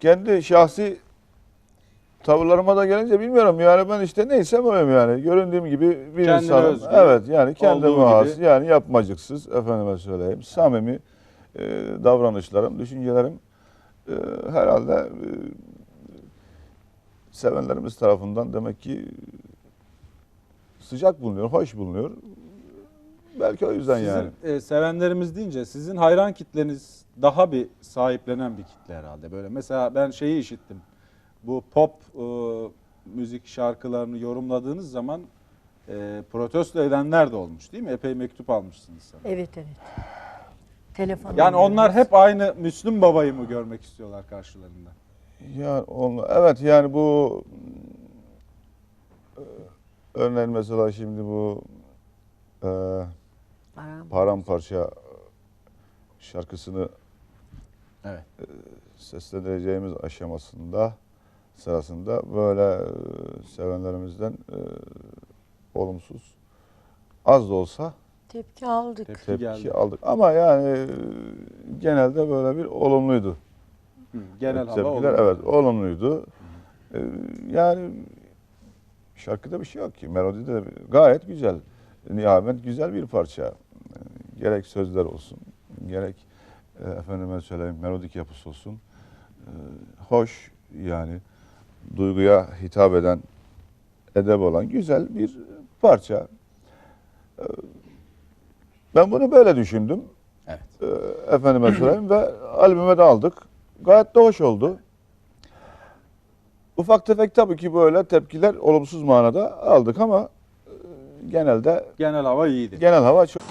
kendi şahsi tavırlarıma da gelince bilmiyorum yani ben işte neysem oyum yani. Göründüğüm gibi bir Kendine insanım. özgü, Evet yani kendime olduğu has gibi. yani yapmacıksız efendime söyleyeyim. Samimi e, davranışlarım, düşüncelerim e, herhalde e, sevenlerimiz tarafından demek ki sıcak bulunuyor, hoş bulunuyor. Belki o yüzden Sizin yani. e, sevenlerimiz deyince sizin hayran kitleniz daha bir sahiplenen bir kitle herhalde. Böyle mesela ben şeyi işittim. Bu pop e, müzik şarkılarını yorumladığınız zaman e, protesto edenler de olmuş değil mi? Epey mektup almışsınız sanırım. Evet evet. Telefon. Yani onlar hep aynı Müslüm Baba'yı mı görmek istiyorlar karşılarında? Ya onu, evet yani bu e, örneğin mesela şimdi bu e, Param. paramparça şarkısını Evet. seslendireceğimiz aşamasında sırasında böyle e, sevenlerimizden e, olumsuz az da olsa Tepki aldık. Tepki tepki geldi. aldık ama yani e, genelde böyle bir olumluydu. Hı, genel hava Tepkiler olumlu. evet olumluydu. Yani şarkıda bir şey yok ki. Melodi de gayet güzel. Nihavent güzel bir parça. Gerek sözler olsun, gerek e, efendime söyleyeyim melodik yapısı olsun. Ee, hoş yani duyguya hitap eden, edeb olan güzel bir parça. Ee, ben bunu böyle düşündüm. Evet. Ee, efendime söyleyeyim ve albüme de aldık. Gayet de hoş oldu. Ufak tefek tabii ki böyle tepkiler olumsuz manada aldık ama e, genelde Genel hava iyiydi. genel hava çok